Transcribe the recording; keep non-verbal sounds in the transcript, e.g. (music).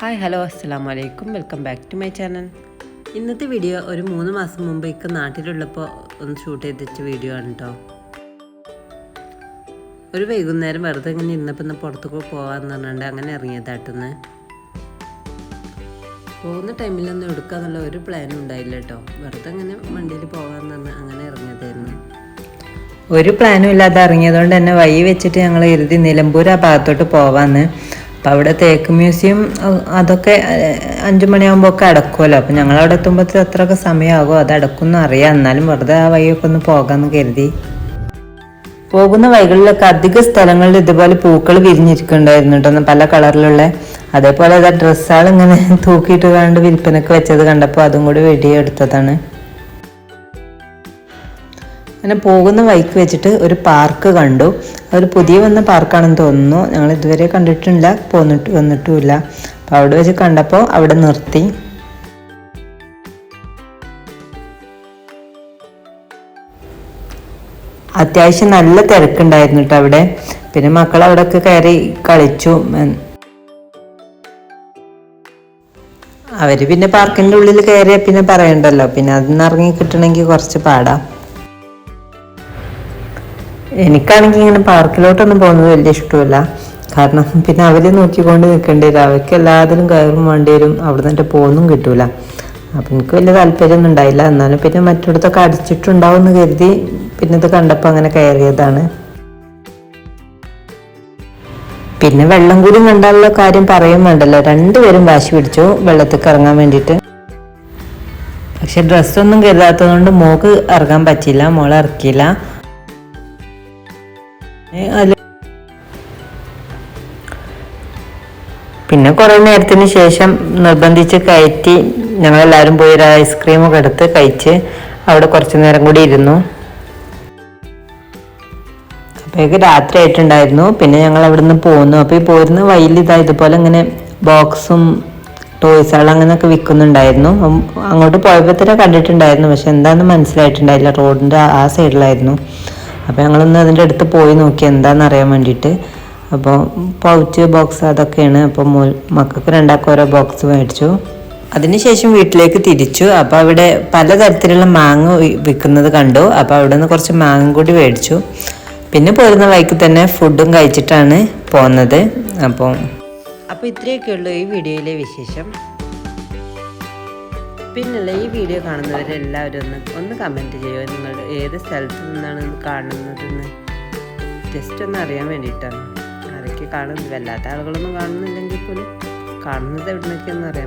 Hi hello അസ്സാം വലൈക്കും welcome back to my channel ഇന്നത്തെ വീഡിയോ ഒരു മൂന്ന് മാസം മുമ്പ് ഇക്ക് നാട്ടിലുള്ളപ്പോൾ ഒന്ന് ഷൂട്ട് ചെയ്തിട്ട് വീഡിയോ ആണ് കേട്ടോ ഒരു വൈകുന്നേരം വെറുതെ ഇങ്ങനെ ഇരുന്നപ്പോൾ ഒന്ന് പുറത്തൊക്കെ പോകാമെന്ന് പറഞ്ഞിട്ട് അങ്ങനെ ഇറങ്ങിയതാട്ടെന്ന്. പോകുന്ന ടൈമിലൊന്നും എടുക്കാന്നുള്ള ഒരു പ്ലാനും ഉണ്ടായില്ല കേട്ടോ. വെറുതെ അങ്ങനെ വണ്ടിയിൽ പോകാമെന്ന് പറഞ്ഞ് അങ്ങനെ ഇറങ്ങിയതായിരുന്നു. ഒരു പ്ലാനും ഇല്ലാതെ ഇറങ്ങിയതുകൊണ്ട് തന്നെ വഴി വെച്ചിട്ട് ഞങ്ങൾ എഴുതി നിലമ്പൂർ ആ ഭാഗത്തോട്ട് പോവാന്ന്. അപ്പം അവിടെ തേക്ക് മ്യൂസിയം അതൊക്കെ അഞ്ചു മണിയാകുമ്പോൾ ഒക്കെ അടക്കുമല്ലോ അപ്പം ഞങ്ങൾ അവിടെ എത്തുമ്പോൾ അത്രയൊക്കെ സമയമാകും അത് അടക്കുമെന്ന് അറിയാം. എന്നാലും വെറുതെ ആ വഴിയൊക്കെ ഒന്ന് പോകാമെന്ന് കരുതി. പോകുന്ന വഴികളിലൊക്കെ അധിക സ്ഥലങ്ങളിൽ ഇതുപോലെ പൂക്കൾ വിരിഞ്ഞിരിക്കുന്നുണ്ടായിരുന്നു കേട്ടോ. പല കളറിലുള്ള അതേപോലെ അത് ഡ്രസ്സുകൾ ഇങ്ങനെ (laughs) തൂക്കിയിട്ട് കണ്ട് വിൽപ്പനക്ക് വെച്ചത് കണ്ടപ്പോൾ അതും കൂടി വെടിയെടുത്തതാണ്. അങ്ങനെ പോകുന്ന വഴിക്ക് വെച്ചിട്ട് ഒരു പാർക്ക് കണ്ടു. അതൊരു പുതിയ വന്ന പാർക്കാണെന്ന് തോന്നുന്നു. ഞങ്ങൾ ഇതുവരെ കണ്ടിട്ടില്ല പോന്നിട്ട് വന്നിട്ടുമില്ല. അപ്പോൾ അവിടെ വെച്ച് കണ്ടപ്പോൾ അവിടെ നിർത്തി. അത്യാവശ്യം നല്ല തിരക്കുണ്ടായിരുന്നു കേട്ടോ അവിടെ. പിന്നെ മക്കൾ അവിടെയൊക്കെ കയറി കളിച്ചു. അവർ പിന്നെ പാർക്കിന്റെ ഉള്ളിൽ കയറിയാൽ പിന്നെ പറയണ്ടല്ലോ. പിന്നെ അതിന്ന് ഇറങ്ങി കിട്ടണമെങ്കിൽ കുറച്ച് പാടാ. എനിക്കാണെങ്കിൽ ഇങ്ങനെ പാർക്കിലോട്ടൊന്നും പോകുന്നത് വലിയ ഇഷ്ടമല്ല. കാരണം പിന്നെ അവർ നോക്കിക്കൊണ്ട് നിൽക്കേണ്ടി വരും. അവർക്ക് എല്ലാത്തിനും കയറും വേണ്ടി വരും അവിടെ നിന്നിട്ട് പോകുന്നും കിട്ടൂല. അപ്പം എനിക്ക് വലിയ താല്പര്യമൊന്നും ഉണ്ടായില്ല. എന്നാലും പിന്നെ മറ്റിടത്തൊക്കെ അടിച്ചിട്ടുണ്ടാവും എന്ന് കരുതി പിന്നെ ഇത് കണ്ടപ്പോൾ അങ്ങനെ കയറിയതാണ്. പിന്നെ വെള്ളം കൂടി കണ്ടാലുള്ള കാര്യം പറയും വേണ്ടല്ലോ. രണ്ടുപേരും വാശി പിടിച്ചു വെള്ളത്തിൽ ഇറങ്ങാൻ വേണ്ടിയിട്ട്. പക്ഷെ ഡ്രസ്സൊന്നും കരുതാത്തത് കൊണ്ട് മോക്ക് ഇറങ്ങാൻ പറ്റില്ല മോളെ ഇറക്കിയില്ല. പിന്നെ കുറെ നേരത്തിന് ശേഷം നിർബന്ധിച്ച് കയറ്റി ഞങ്ങളെല്ലാവരും പോയി ഒരു ഐസ്ക്രീമൊക്കെ എടുത്ത് കഴിച്ച് അവിടെ കുറച്ച് നേരം കൂടി ഇരുന്നു. അപ്പോഴേക്ക് രാത്രി ആയിട്ടുണ്ടായിരുന്നു. പിന്നെ ഞങ്ങൾ അവിടെ നിന്ന് പോന്നു. അപ്പോൾ ഈ പോരുന്ന വഴിയിൽ ഇതാ ഇതുപോലെ ഇങ്ങനെ ബോക്സും ടോയ്സുകൾ അങ്ങനെയൊക്കെ വിൽക്കുന്നുണ്ടായിരുന്നു. അങ്ങോട്ട് പോയപ്പോൾ കണ്ടിട്ടുണ്ടായിരുന്നു. പക്ഷെ എന്താണെന്ന് മനസ്സിലായിട്ടുണ്ടായില്ല. റോഡിന്റെ ആ സൈഡിലായിരുന്നു അപ്പോൾ ഞങ്ങളൊന്ന് അതിന്റെ അടുത്ത് പോയി നോക്കി എന്താണെന്ന് അറിയാൻ വേണ്ടിയിട്ട്. അപ്പോൾ പൗച്ച് ബോക്സ് അതൊക്കെയാണ്. അപ്പോൾ മോൾ മക്കൾക്ക് രണ്ടാക്കും ഓരോ ബോക്സ് മേടിച്ചു. അതിനുശേഷം വീട്ടിലേക്ക് തിരിച്ചു. അപ്പോൾ അവിടെ പലതരത്തിലുള്ള മാങ്ങ വിൽക്കുന്നത് കണ്ടു. അപ്പോൾ അവിടെ നിന്ന് കുറച്ച് മാങ്ങ കൂടി മേടിച്ചു. പിന്നെ പോരുന്ന വഴിക്ക് തന്നെ ഫുഡും കഴിച്ചിട്ടാണ് പോകുന്നത് അപ്പോൾ അപ്പോൾ ഇത്രയൊക്കെയുള്ളൂ ഈ വീഡിയോയിലെ വിശേഷം. പിന്നല്ല ഈ വീഡിയോ കാണുന്നവരെല്ലാവരും ഒന്ന് ഒന്ന് കമന്റ് ചെയ്യുമോ നിങ്ങൾ ഏത് സ്ഥലത്ത് നിന്നാണ് കാണുന്നതെന്ന് ജസ്റ്റ് ഒന്ന് അറിയാൻ വേണ്ടിയിട്ടാണ്. ആരൊക്കെ കാണുന്നത്? വല്ലാത്ത ആളുകളൊന്നും കാണുന്നില്ലെങ്കിൽ പോലും കാണുന്നത് എവിടെ നിന്നൊക്കെയൊന്നും അറിയാൻ